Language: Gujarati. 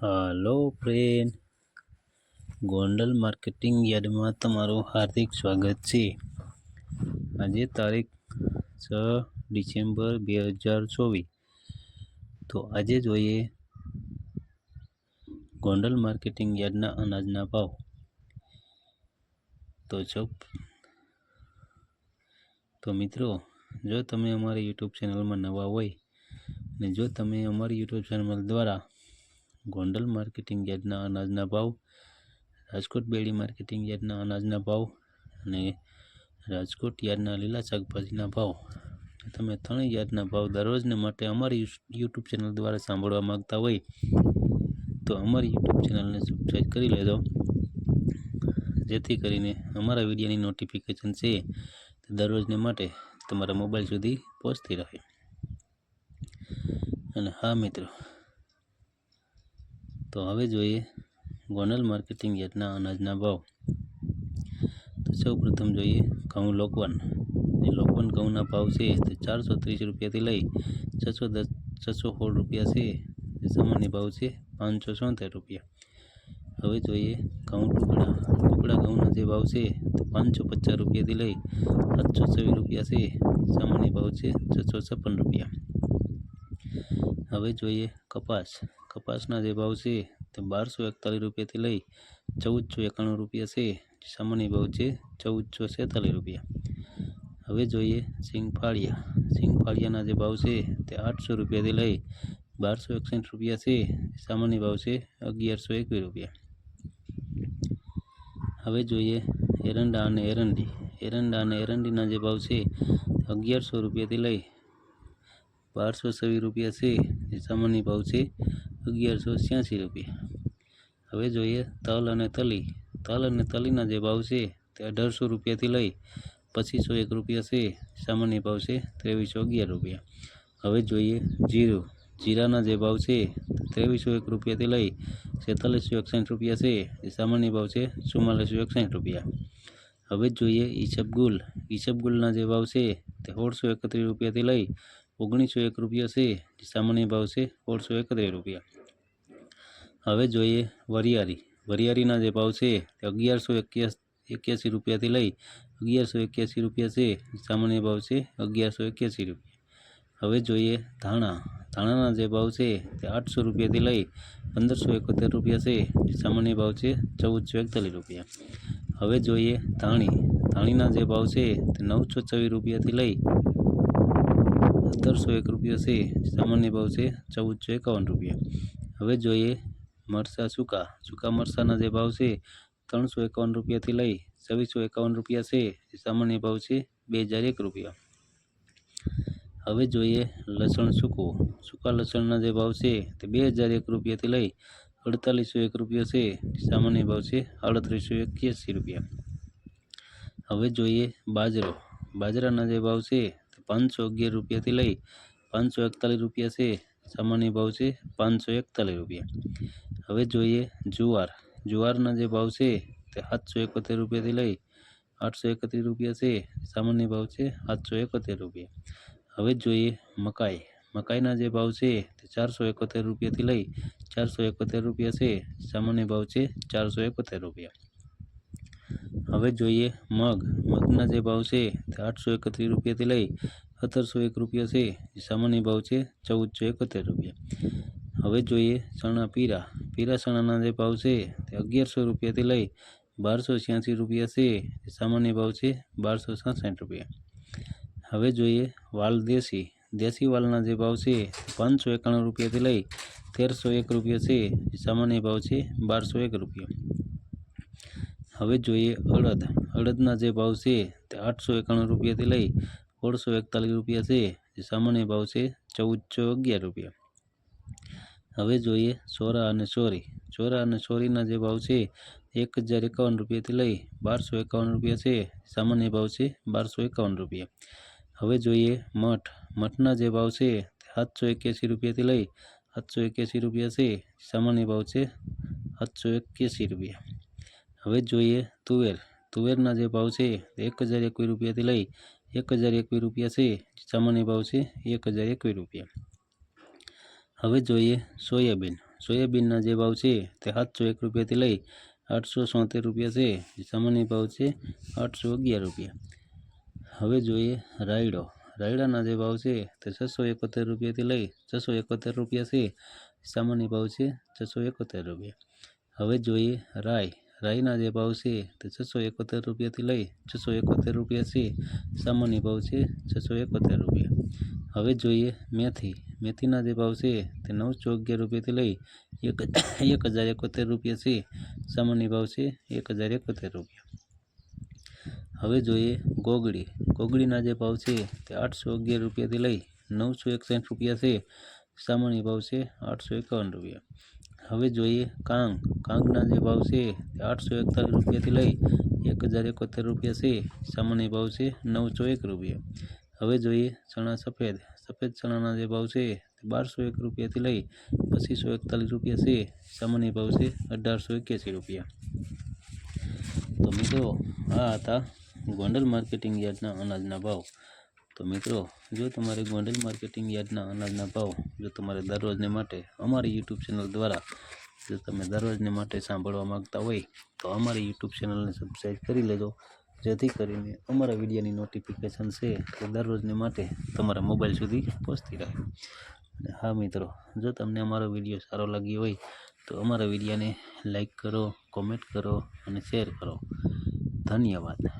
હાલો ફ્રેન્ડ, ગોંડલ માર્કેટિંગ યાર્ડમાં તમારું હાર્દિક સ્વાગત છે. આજે તારીખ છ ડિસેમ્બર બે હજાર ચોવીસ. તો આજે જોઈએ ગોંડલ માર્કેટિંગ યાર્ડના અનાજના ભાવ. તો છો તો મિત્રો, જો તમે અમારી યુટ્યુબ ચેનલમાં નવા હોય અને જો તમે અમારી યુટ્યુબ ચેનલ દ્વારા ગોંડલ માર્કેટિંગ યાર્ડના અનાજના ભાવ, રાજકોટ બેડી માર્કેટિંગ યાર્ડના અનાજના ભાવ અને રાજકોટ યાર્ડના લીલા શાકભાજીના ભાવ. તમે ત્રણેય યાર્ડના ભાવ દરરોજને માટે અમારી યુટ્યુબ ચેનલ દ્વારા સાંભળવા માગતા હોય તો અમારી યુટ્યુબ ચેનલને સબસ્ક્રાઈબ કરી લેજો. જેથી કરીને અમારા વિડીયોની નોટિફિકેશન છે તે દરરોજને માટે તમારા મોબાઈલ સુધી પહોંચતી રહે. અને હા મિત્રો તો હવે જોઈએ ગોનલ માર્કેટિંગ યાર્ડના અનાજના ભાવ. તો સૌ પ્રથમ જોઈએ ઘઉં લોકવન. જે લોકવન ઘઉંના ભાવ છે તે ચારસો ત્રીસ રૂપિયાથી લઈ છસો દસ, છસો સોળ રૂપિયા છે. જે સામાન્ય ભાવ છે પાંચસો સોતેર રૂપિયા. હવે જોઈએ ઘઉં ટુકડા. ટુકડા ઘઉંના જે ભાવ છે તે પાંચસો પચાસ રૂપિયાથી લઈ સાતસો છવ્વીસ રૂપિયા છે. સામાન્ય ભાવ છે છસો છપ્પન રૂપિયા. હવે જોઈએ કપાસ. કપાસના જે ભાવ છે તે બારસો એકતાલીસ રૂપિયાથી લઈ ચૌદસો એકાણું રૂપિયા છે. સામાન્ય ભાવ છે ચૌદસો છેતાલીસ રૂપિયા. હવે જોઈએ સિંગફાળિયા. સિંગફાળિયાના જે ભાવ છે તે આઠસો રૂપિયાથી લઈ બારસો એકસઠ રૂપિયા છે. સામાન્ય ભાવ છે અગિયારસો એકવીસ રૂપિયા. હવે જોઈએ એરંડા અને એરંડી. એરંડા અને એરંડીના જે ભાવ છે અગિયારસો રૂપિયાથી લઈ બારસો છવ્વીસ રૂપિયા છે. જે સામાન્ય ભાવ છે અગિયારસો છ્યાસી રૂપિયા. હવે જોઈએ તલ અને તલી. તલ અને તલીના જે ભાવ છે તે અઢારસો રૂપિયાથી લઈ પચીસો એક રૂપિયા છે. સામાન્ય ભાવ છે ત્રેવીસો અગિયાર રૂપિયા. હવે જોઈએ જીરું. જીરાના જે ભાવ છે ત્રેવીસો એક રૂપિયાથી લઈ છેતાલીસો એકસઠ રૂપિયા છે. એ સામાન્ય ભાવ છે ચુમ્માલીસો એકસઠ રૂપિયા. હવે જોઈએ ઈસબગુલ ઈસબગુલના જે ભાવ છે તે સોળસો એકત્રીસ રૂપિયાથી લઈ ઓગણીસો એક રૂપિયા છે સામાન્ય ભાવ છે સોળસો એકત્રીસ રૂપિયા. હવે જોઈએ વરિયાળી. વરિયાળીના જે ભાવ છે, તે અગિયારસો એક્યાસી રૂપિયાથી લઈ અગિયારસો એક્યાસી રૂપિયા છે સામાન્ય ભાવ છે, અગિયારસો એક્યાસી રૂપિયા. હવે જોઈએ ધાણા. ધાણાના જે ભાવ છે, તે આઠસો રૂપિયાથી લઈ પંદરસો એકોતેર રૂપિયા છે સામાન્ય ભાવ છે, ચૌદસો એકતાલીસ રૂપિયા. હવે જોઈએ ધાણી. ધાણીના જે ભાવ છે, તે નવસો છવ્વીસ રૂપિયાથી લઈ સત્તરસો એક રૂપિયો છે, સામાન્ય ભાવ છે ચૌદસો એકાવન રૂપિયા. હવે જોઈએ મરચાં સૂકા. સૂકા મરચાંના જે ભાવ છે ત્રણસો એકાવન રૂપિયાથી લઈ છવ્વીસો એકાવન રૂપિયા છે સામાન્ય ભાવ છે બે હજાર એક રૂપિયા. હવે જોઈએ લસણ સૂકું. સૂકા લસણના જે ભાવ છે તે બે હજાર એક રૂપિયાથી લઈ અડતાલીસો એક રૂપિયા છે સામાન્ય ભાવ છે આડત્રીસો એક્યાસી રૂપિયા. હવે જોઈએ બાજરો. બાજરાના જે ભાવ છે પાંચસો અગિયાર રૂપિયાથી લઈ પાંચસો એકતાલીસ રૂપિયા છે, સામાન્ય ભાવ છે પાંચસો એકતાલીસ રૂપિયા. હવે જોઈએ જુવાર. જુવારના જે ભાવ છે તે સાતસો એકોતેર રૂપિયાથી લઈ આઠસો એકત્રીસ રૂપિયા છે, સામાન્ય ભાવ છે સાતસો એકોતેર રૂપિયા. હવે જોઈએ મકાઈ. મકાઈના જે ભાવ છે તે ચારસો એકોતેર રૂપિયાથી લઈ ચારસો એકોતેર રૂપિયા છે, સામાન્ય ભાવ છે ચારસો એકોતેર રૂપિયા. હવે જોઈએ મગ. મગના જે ભાવ છે તે આઠસો એકત્રીસ રૂપિયાથી લઈ સત્તરસો એક રૂપિયા છે. સામાન્ય ભાવ છે ચૌદસો એકોતેર રૂપિયા. હવે જોઈએ ચણા પીરા. પીરા ચણાના જે ભાવ છે તે અગિયારસો રૂપિયાથી લઈ બારસો છ્યાસી રૂપિયા છે. સામાન્ય ભાવ છે બારસો સાસઠ રૂપિયા. હવે જોઈએ વાલ દેશી. દેશી વાલના જે ભાવ છે પાંચસો એકાણું રૂપિયાથી લઈ તેરસો એક રૂપિયા છે. સામાન્ય ભાવ છે બારસો એક રૂપિયા. હવે જોઈએ અડદ. અડદના જે ભાવ છે તે આઠસો એકાણું રૂપિયાથી લઈ સોળસો એકતાલીસ રૂપિયા છે. જે સામાન્ય ભાવ છે ચૌદસો અગિયાર રૂપિયા. હવે જોઈએ સોરા અને સોરી. સોરા અને સોરીના જે ભાવ છે એક હજાર એકાવન રૂપિયાથી લઈ બારસો એકાવન રૂપિયા છે. સામાન્ય ભાવ છે બારસો એકાવન રૂપિયા. હવે જોઈએ મઠ. મઠના જે ભાવ છે તે સાતસો એક્યાસી રૂપિયાથી લઈ સાતસો એક્યાસી રૂપિયા છે. સામાન્ય ભાવ છે સાતસો એક્યાસી રૂપિયા. હવે જોઈએ તુવેર. તુવેરના જે ભાવ છે તે એક હજાર એકવીસ રૂપિયાથી લઈ એક હજાર એકવીસ રૂપિયા છે. સામાન્ય ભાવ છે એક હજાર એકવીસ રૂપિયા. હવે જોઈએ સોયાબીન. સોયાબીનના જે ભાવ છે તે સાતસો એક રૂપિયાથી લઈ આઠસો સોતેર રૂપિયા છે. જે સામાન્ય ભાવ છે આઠસો અગિયાર રૂપિયા. હવે જોઈએ રાયડો. રાયડાના જે ભાવ છે તે છસો એકોતેર રૂપિયાથી લઈ છસો એકોતેર રૂપિયા છે. સામાન્ય ભાવ છે છસો એકોતેર રૂપિયા. હવે જોઈએ રાઈ. રાઈના જે ભાવ છે તે છસો એકોતેર રૂપિયાથી લઈ છસો એકોતેર રૂપિયા છે સામાન્ય ભાવ છે છસો એકોતેર રૂપિયા હવે જોઈએ મેથી મેથીના જે ભાવ છે તે નવસો અગિયાર રૂપિયાથી લઈ એક એક હજાર એકોતેર રૂપિયા છે સામાન્ય ભાવ છે એક હજાર એકોતેર રૂપિયા હવે જોઈએ ગોગડી ગોગડીના જે ભાવ છે તે આઠસો અગિયાર રૂપિયાથી લઈ નવસો એકસઠ રૂપિયા છે સામાન્ય ભાવ છે આઠસો એકાવન રૂપિયા હવે જોઈએ કાંગ. કાંગના જે ભાવ છે તે આઠસો એકતાલીસ રૂપિયાથી લઈ એક હજાર એકોતેર રૂપિયા છે. સામાન્ય ભાવ છે નવસો એક રૂપિયા. હવે જોઈએ ચણા સફેદ. સફેદ ચણાના જે ભાવ છે તે બારસો એક રૂપિયાથી લઈ પચીસો એકતાલીસ રૂપિયા છે. સામાન્ય ભાવ છે અઢારસો એક્યાસી રૂપિયા. તો મિત્રો, આ હતા ગોંડલ માર્કેટિંગ યાર્ડના અનાજના ભાવ. તો મિત્રો, જો તમારે ગોંડલ માર્કેટિંગ યાર્ડના અનાજના ભાવ જો તમારે દરરોજને માટે અમારી યુટ્યુબ ચેનલ દ્વારા જો તમે દરરોજને માટે સાંભળવા માંગતા હોય, તો અમારી યુટ્યુબ ચેનલને સબસ્ક્રાઈબ કરી લેજો. જેથી કરીને અમારા વિડીયોની નોટિફિકેશન છે તે દરરોજને માટે તમારા મોબાઈલ સુધી પહોંચતી રહે. અને હા મિત્રો, જો તમને અમારો વીડિયો સારો લાગ્યો હોય, તો અમારા વિડીયોને લાઈક કરો કોમેન્ટ કરો અને શેર કરો. ધન્યવાદ.